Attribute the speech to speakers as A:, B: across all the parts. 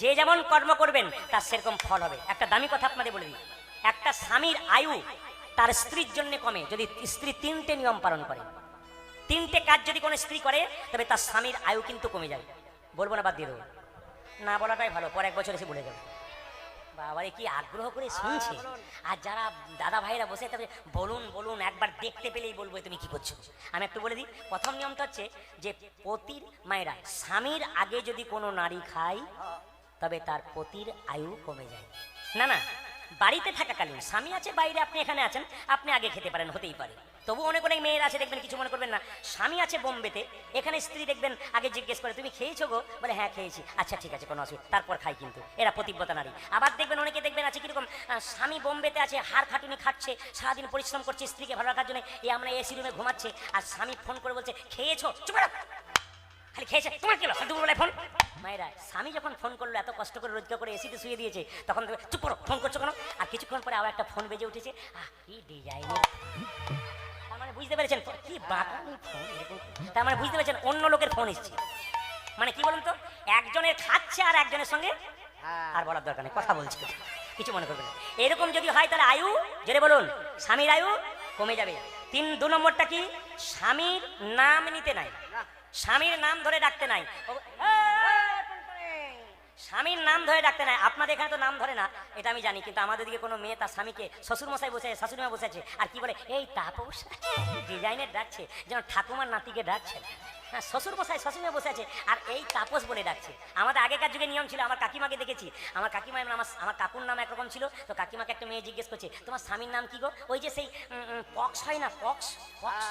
A: যে যেমন কর্ম করবেন, তার সেরকম ফল হবে। একটা দামি কথা আপনাদের বলে দিই। একটা স্বামীর আয়ু তার স্ত্রীর জন্য কমে, যদি স্ত্রী তিনটে নিয়ম পালন করে। তিনটে কাজ যদি কোনো স্ত্রী করে, তবে তার স্বামীর আয়ু কিন্তু কমে যাবে বলব না, বাদ দিয়ে দেবো। না বলাটাই ভালো, পর এক বছর এসে বলে যাবে। বাবারে, কি আগ্রহ করে শুনছে। আর যারা দাদা ভাইরা বসে তবে বলুন বলুন, একবার দেখতে পেলেই বলব, তুমি কি করছ? আমি একটু বলে দিই, প্রথম নিয়মটা হচ্ছে যে পতির মায়েরা স্বামীর আগে যদি কোনো নারী খায় তবে তার পতির আয়ু কমে যায়। না না, বাড়িতে থাকাকালীন স্বামী আছে, বাইরে আপনি এখানে আছেন, আপনি আগে খেতে পারেন, হতেই পারে। তবু অনেক অনেক মেয়েরা আছে, দেখবেন কিছু মনে করবেন না। স্বামী আছে বোম্বেতে, এখানে স্ত্রী দেখবেন আগে জিজ্ঞেস করে, তুমি খেয়েছো গো? বলে হ্যাঁ খেয়েছি। আচ্ছা ঠিক আছে, কোনো অসুবিধা তারপর খাই কিন্তু, এরা প্রতিব্রতা নারী। আবার দেখবেন অনেকে দেখবেন আছে কীরকম স্বামী বোম্বেতে আছে, হাড় খাটুনি খাচ্ছে, সারাদিন পরিশ্রম করছে স্ত্রীকে ভালো রাখার জন্য এই আমরা এসি রুমে ঘুমাচ্ছে, আর স্বামী ফোন করে বলছে, খেয়েছো? চুপ খালি খেয়েছে, তোমার কি হলো? দুপুর ফোন। মায়েরা স্বামী যখন ফোন করল এত কষ্ট করে রোজগার করে এসিতে শুয়ে দিয়েছে তখন চুপ করো ফোন করছ কেন? আর কিছুক্ষণ পরে আবার একটা ফোন বেজে উঠেছে আহ কি ডিজাইনের তার মানে বুঝতে পেরেছেন কি বাটানি ফোন এরকম। তার মানে বুঝতে পেরেছেন অন্য লোকের ফোন এসছে। মানে কি বলুন তো একজনের খাচ্ছে আর একজনের সঙ্গে আর বলার দরকার নেই কথা বলছে। কিছু মনে করবেন না। এরকম যদি হয় তাহলে আয়ু জেনে বলুন স্বামীর আয়ু কমে যাবে। তিন দু নম্বরটা কি? স্বামীর নাম নিতে নাই। স্বামীর নাম ধরে ডাকতে নাই। স্বামীর নাম ধরে ডাকতে নাই। আপনাদের এখানে তো নাম ধরে না এটা আমি জানি কিন্তু আমাদের দিকে কোনো মেয়ে তার স্বামীকে শ্বশুর মশাই বসে আছে শাশুড়ি মা বসে আছে আর কি বলে এই তাপস ডিজাইনের ডাকছে যেন ঠাকুমার নাতিকে ডাকছে। হ্যাঁ শ্বশুর মশাই শ্বশুর বসে আছে আর এই তাপস বলে ডাকছে। আমাদের আগেকার যুগে নিয়ম ছিল আমার কাকিমাকে দেখেছি। আমার কাকিমা এমন আমার আমার কাকুর নাম একরকম ছিল তো কাকিমাকে একটা মেয়ে জিজ্ঞেস করছে তোমার স্বামীর নাম কি গো? ওই যে সেই পক্স হয় না পক্স পক্স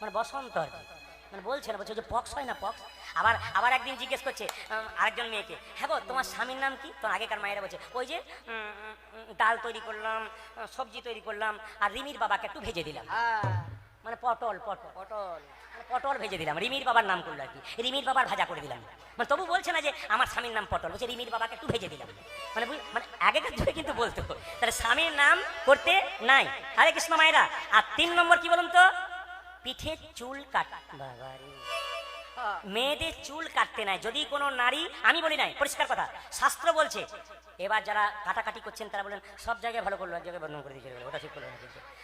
A: মানে বসন্ত আর কি। মানে বলছে না বলছে যে পক্স হয় না পক্স আবার আবার একদিন জিজ্ঞেস করছে আরেকজন মেয়েকে হ্যাঁ গো তোমার স্বামীর নাম কি? তো আগেকার মায়েরা বলছে ওই যে ডাল তৈরি করলাম সবজি তৈরি করলাম আর রিমির বাবাকে একটু ভেজে দিলাম। মানে পটল পটল। পটল। মানে পটল ভেজে দিলাম রিমির বাবার নাম করল আর কি। রিমির বাবার ভাজা করে দিলাম। মানে তবু বলছে না যে আমার স্বামীর নাম পটল। বলছে রিমির বাবাকে একটু ভেজে দিলাম। মানে মানে আগেকার যুগে কিন্তু বলতো তাহলে স্বামীর নাম করতে নাই। হরে কৃষ্ণ মায়েরা আর তিন নম্বর কি বলুন তো? পিঠে চুল কাট বাবারে মেয়েদের চুল কাটতে নাই, যদি কোনো নারী, আমি বলি নাই, পরিষ্কার কথা, শাস্ত্র বলছে, এবার যারা কাটাকাটি করছেন, তারা বলেন, সব জায়গায় ভালো করল, এক জায়গায় বর্ণন করে দিয়েছে, ওটা ঠিক করল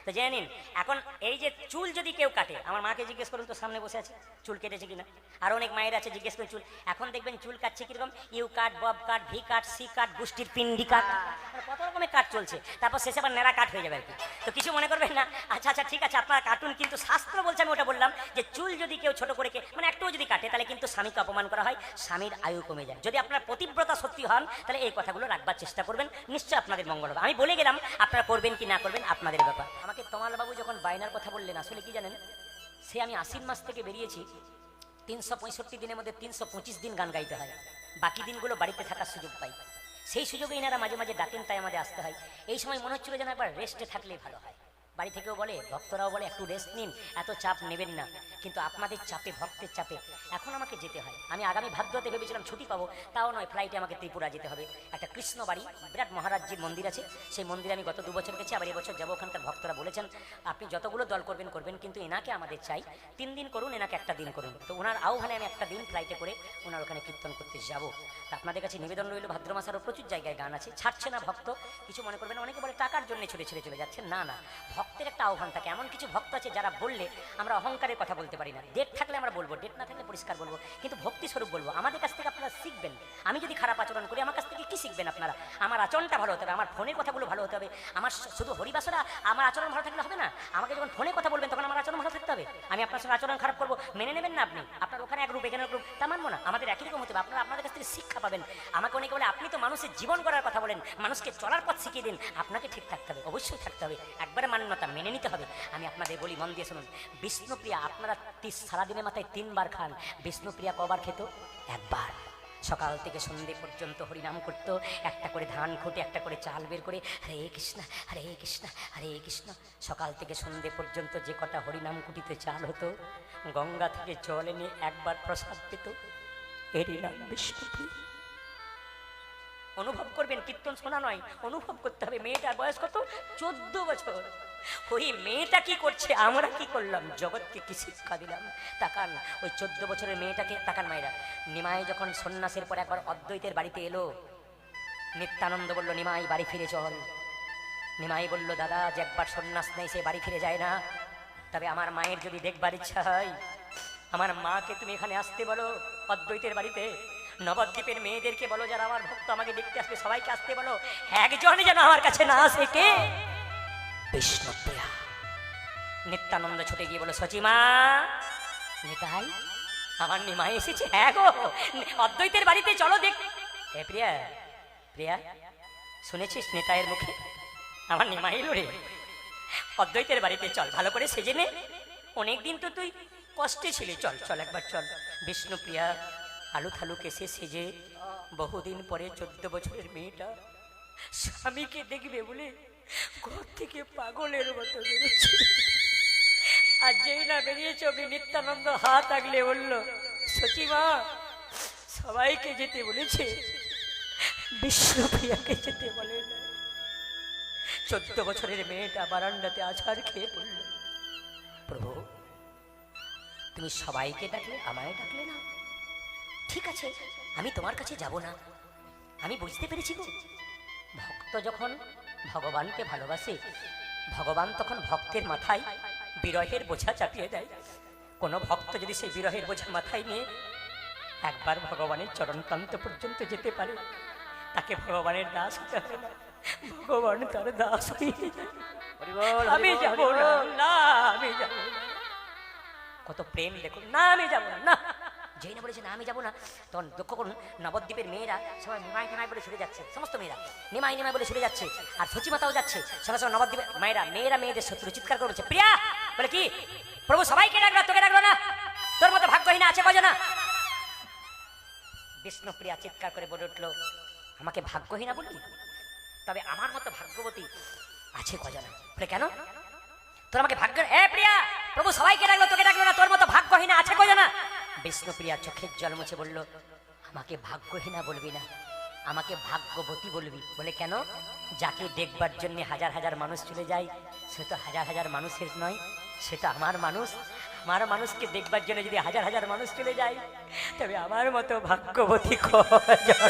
A: তো জেনে নিন, এখন এই যে চুল যদি কেউ কাটে, আমার মাকে জিজ্ঞেস করুন তো সামনে বসে আছে, চুল কেটেছে কিনা? আর অনেক মায়ের আছে জিজ্ঞেস করে চুল, এখন দেখবেন চুল কাটছে কীরকম? U cut, bob cut, V cut, C cut, গোষ্ঠীর পিন্ডি কাট। মানে কত রকমের কাট চলছে, তারপর শেষে আবার নেড়া কাট হয়ে যাবে আর কি। তো কিছু মনে করবেন না? আচ্ছা আচ্ছা ঠিক আছে, আপনারা কাটুন, কিন্তু শাস্ত্র বলছে, আমি ওটা বললাম যে চুল যদি কেউ ছোট করে মানে একটু যদি কাটে, তাহলে কিন্তু স্বামীকে অপমান করা হয়, স্বামীর আয়ু কমে যায়। যদি আপনার প্রতিব্রতা সত্যি হন, তাহলে এই কথাগুলো রাখবার চেষ্টা করবেন নিশ্চয় আপনাদের মঙ্গল হবে। আমি বলে গেলাম, আপনারা করবেন কি না করবেন, আপনাদের ব্যাপার। আমাকে তমাল বাবু যখন বাইনার কথা বললেন, আসলে কি জানেন? সে আমি আশ্বিন মাস থেকে বেরিয়েছি, তিনশো পঁয়ষট্টি দিনের মধ্যে তিনশো পঁচিশ দিন গান গাইতে হয়। বাকি দিনগুলো বাড়িতে থাকার সুযোগ পাই। সেই সুযোগে এনারা মাঝে মাঝে ডাকেন তাই আমাদের আসতে হয়। এই সময় মনে হচ্ছিল যেন একবার রেস্টে থাকলেই ভালো হয়। বাড়ি থেকেও বলে, ভক্তরাও বলে, একটু রেস্ট নিন, এত চাপ নেবেন না। কিন্তু আপনাদের চাপে, ভক্তের চাপে এখন আমাকে যেতে হয়। আমি আগামী ভাদ্রতে ভেবেছিলাম ছুটি পাবো, তাও নয় ফ্লাইটে আমাকে ত্রিপুরা যেতে হবে। একটা কৃষ্ণ বাড়ি বিরাট মহারাজ্যের মন্দির আছে। সেই মন্দিরে আমি গত দু বছর গেছি, আবার এবছর যাব ওখানকার ভক্তরা বলেছেন, আপনি যতগুলো দল করবেন করবেন, কিন্তু এনাকে আমাদের চাই। তিন দিন করুন, এনাকে একটা দিন করুন। তো ওনার আহ্বানে আমি একটা দিন ফ্লাইটে করে ওনার ওখানে কীর্তন করতে যাব। তা আপনাদের কাছে নিবেদন রইল, ভাদ্র মাস আরও প্রচুর জায়গায় গান আছে। ছাড়ছে না ভক্ত, কিছু মনে করবেন অনেকে বলে টাকার জন্য ছেড়ে ছেড়ে চলে যাচ্ছে না না ভক্তের একটা আহ্বান থাকে। এমন কিছু ভক্ত আছে যারা বললে আমরা অহংকারের কথা বলতে পারি না। ডেট থাকলে আমরা বলব, ডেট না থাকলে পরিষ্কার বলব, কিন্তু ভক্তি স্বরূপ বলব। আমাদের কাছ থেকে আপনারা শিখবেন। আমি যদি খারাপ আচরণ করি, আমার কাছ থেকে কি শিখবেন আপনারা? আমার আচরণটা ভালো হতে হবে, আমার ফোনের কথাগুলো ভালো হতে হবে, আমার শুধু হরিবাসরা আমার আচরণ ভালো থাকলে হবে না? আমাকে যখন ফোনে কথা বলবেন, তখন আমার আচরণ ভালো থাকতে হবে। আমি আপনার সঙ্গে আচরণ খারাপ করব, মেনে নেবেন না আপনি? আপনার ওখানে এক গ্রুপ এখানে এক গ্রুপ তা মানবো না। আমাদের একই রকম হতে হবে। আপনারা আপনাদের কাছ থেকে শিক্ষা পাবেন। আমাকে অনেকে বলে, আপনি তো মানুষের জীবন করার কথা বলেন। মানুষকে চলার পথ শিখিয়ে দিন। আপনাকে ঠিক থাকতে হবে, অবশ্যই থাকতে হবে। একবারে মান্যতা মেনে নিতে হবে। আমি আপনাদের বলি, মন দিয়ে শুনুন। বিষ্ণুপ্রিয়া, আপনারা সারাদিনের মাথায় তিনবার খান। বিষ্ণুপ্রিয়া কবার খেত? একবার। সকাল থেকে সন্ধে পর্যন্ত হরিনাম করতো। একটা করে ধান খুঁটে, একটা করে চাল বের করে, হরে কৃষ্ণ হরে কৃষ্ণ হরে কৃষ্ণ। সকাল থেকে সন্ধে পর্যন্ত যে কটা হরিনাম কুটিতে চাল হতো, গঙ্গা থেকে জল এনে একবার প্রসাদ পেত। এরই বিষ্ণুপ্রিয়া। অনুভব করবেন, কীর্তন শোনা নয়, অনুভব করতে হবে। মেয়েটার বয়স কত? চোদ্দ বছর। ওই মেয়েটা কি করছে? আমরা কি করলাম? জগৎকে কি শিক্ষা দিলাম? তাকান, ওই চোদ্দ বছরের মেয়েটাকে তাকান মায়েরা। নিমায় যখন সন্ন্যাসের পর একবার অদ্বৈতের বাড়িতে এলো, নিত্যানন্দ বলল, নিমাই, বাড়ি ফিরে চল। নিমাই বলল, দাদা, যে একবার সন্ন্যাস নেই, সে বাড়ি ফিরে যায় না। তবে আমার মায়ের যদি দেখবার ইচ্ছা হয়, আমার মাকে তুমি এখানে আসতে বলো অদ্বৈতের বাড়িতে। নবদ্বীপের মেয়েদেরকে বলো, যারা আমার ভক্ত, আমাকে দেখতে আসবে, সবাইকে আসতে বলো। একজন যেন আমার কাছে না আসে, কে? বিষ্ণুপ্রিয়া নিত্যানন্দ ছুটে গিয়ে বলো, সচিমা, নিতাই, আমার নিমাই এসেছে হ্যাঁ গো, অদ্বৈতের বাড়িতে চলো দেখ এ প্রিয়া প্রিয়া, শুনেছিস নেতায়ের মুখে? আমার নিমাই রে। অদ্বৈতের বাড়িতে চল, ভালো করে সেজে নে। অনেকদিন তো তুই কষ্টে ছিলি। চল চল একবার, চল। বিষ্ণুপ্রিয়া আলু থালু কেসে সেজে বহুদিন পরে চোদ্দ বছরের মেয়েটা স্বামীকে দেখবে বলে ঘর থেকে পাগলের মতো বেরোচ্ছে আর যেই না বেরিয়েছে, অমনি নিত্যানন্দ হাত আগলে বলল সচিমা সবাইকে যেতে বলেছে। বিষ্ণুপ্রিয়াকে যেতে বলে চোদ্দ বছরের মেয়েটা বারান্দাতে আছাড় খেয়ে পড়ল। প্রভু, তুমি সবাইকে ডাকলে, আমায় ডাকলে না? ঠিক আছে, আমি তোমার কাছে যাব না। আমি বুঝতে পেরেছি ভক্ত যখন ভগবানকে ভালোবাসে। ভগবান তখন ভক্তের মাথায় বিরহের বোঝা চাপিয়ে দেয়। কোনো ভক্ত যদি সেই বিরহের বোঝা মাথায় নিয়ে একবার ভগবানের চরণকান্ত পর্যন্ত যেতে পারে তাকে ভগবানের দাস হতে হবে না ভগবান তার দাস আমি যাব না আমি যাব কত প্রেম দেখুন না আমি যাব না। যেই না বলেছে না আমি যাব না। তখন দুঃখ করুন, নবদ্বীপের মেয়েরা সবাই নিমাই নিমাই বলে ছুটে যাচ্ছে, সমস্ত মেয়েরা। নিমাই নিমাই বলে ছুটে যাচ্ছে, আর সচিমাতাও যাচ্ছে। সবাই সবাই নবদ্বীপের মায়েরা, মেয়েরা মেয়েদের শত্রু চিৎকার করে প্রিয়া! বলে, কি? প্রভু সবাইকে ডাকলো, তোকে ডাকলো না? তোর মতো ভাগ্যহীন আছে কজনা? বিষ্ণুপ্রিয়া চিৎকার করে বলে উঠল, আমাকে ভাগ্যহীনা বলবি তবে আমার মতো ভাগ্যবতী আছে কজনা? বলে, কেন? তোর আমাকে ভাগ্য এ প্রিয়া, প্রভু সবাইকে ডাকলো, তোকে ডাকলো না, তোর মতো ভাগ্যহীনা আছে কজনা? বিষ্ণুপ্রিয়া চোখের জল মুছে বলল, আমাকে ভাগ্যহীনা বলবি না, আমাকে ভাগ্যবতী বলবি। বলে, কেন? যাকে দেখবার জন্য হাজার হাজার মানুষ চলে যায়, সে তো হাজার হাজার মানুষের নয়, সে তো আমার মানুষ। আমার মানুষকে দেখবার জন্য যদি হাজার হাজার মানুষ চলে যায়, তবে আমার মতো ভাগ্যবতী কজন?